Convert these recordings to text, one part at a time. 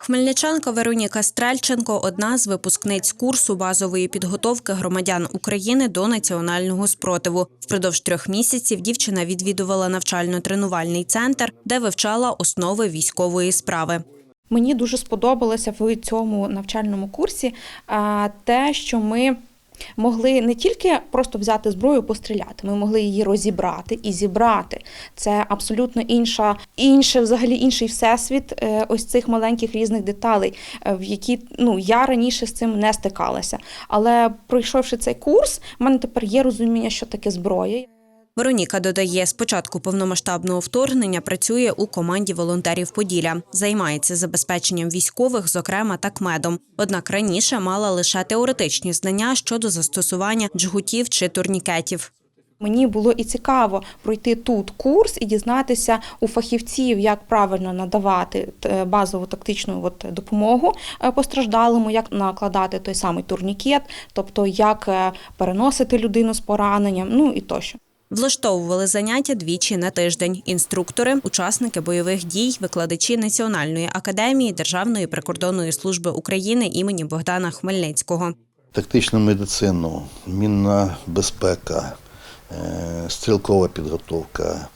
Хмельничанка Вероніка Стрельченко одна з випускниць курсу базової підготовки громадян України до національного спротиву. Впродовж трьох місяців дівчина відвідувала навчально-тренувальний центр, де вивчала основи військової справи. Мені дуже сподобалося в цьому навчальному курсі те, що ми могли не тільки просто взяти зброю, постріляти, ми могли її розібрати і зібрати. Це абсолютно інша, інше, взагалі інший всесвіт е, ось цих маленьких різних деталей, е, в які ну я раніше з цим не стикалася. Але пройшовши цей курс, в мене тепер є розуміння, що таке зброя. Вероніка додає, з початку повномасштабного вторгнення працює у команді волонтерів Поділля, займається забезпеченням військових, зокрема такмедом. Однак раніше мала лише теоретичні знання щодо застосування джгутів чи турнікетів. Мені було і цікаво пройти тут курс і дізнатися у фахівців, як правильно надавати е, базову тактичну от допомогу е, постраждалому, як накладати той самий турнікет, тобто як е, переносити людину з пораненням, ну і тощо. Влаштовували заняття двічі на тиждень. Інструктори, учасники бойових дій, викладачі Національної академії Державної прикордонної служби України імені Богдана Хмельницького. Тактичну медицину, мінна безпека, е, стрілкова підготовка,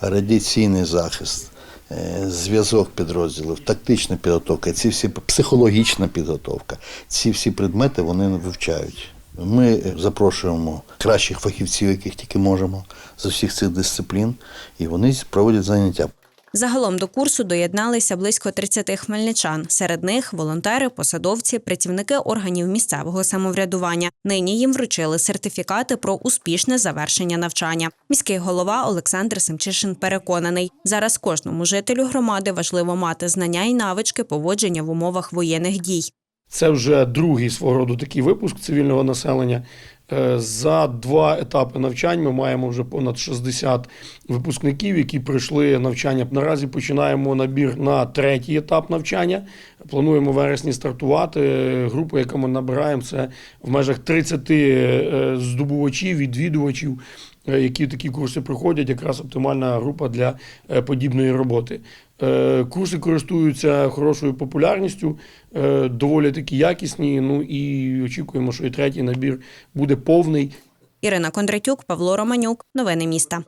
радіаційний захист, е, зв'язок підрозділів, тактична підготовка, ці всі психологічна підготовка. Ці всі предмети вони вивчають. Ми запрошуємо кращих фахівців, яких тільки можемо, з усіх цих дисциплін, і вони проводять заняття. Загалом до курсу доєдналися близько 30 хмельничан. Серед них волонтери, посадовці, працівники органів місцевого самоврядування. Нині їм вручили сертифікати про успішне завершення навчання. Міський голова Олександр Семчишин переконаний, зараз кожному жителю громади важливо мати знання і навички поводження в умовах воєнних дій. Це вже другий свого роду такий випуск цивільного населення. Е, За два етапи навчань ми маємо вже понад 60 випускників, які пройшли навчання. Наразі починаємо набір на третій етап навчання. Плануємо в вересні стартувати. Групу, яку ми набираємо, це в межах 30 е, здобувачів, відвідувачів, які такі курси проходять. Якраз оптимальна група для е, подібної роботи. Е, Курси користуються хорошою популярністю, е, доволі такі якісні. Ну і очікуємо, що і третій набір буде повний. Ірина Кондратюк, Павло Романюк. Новини міста.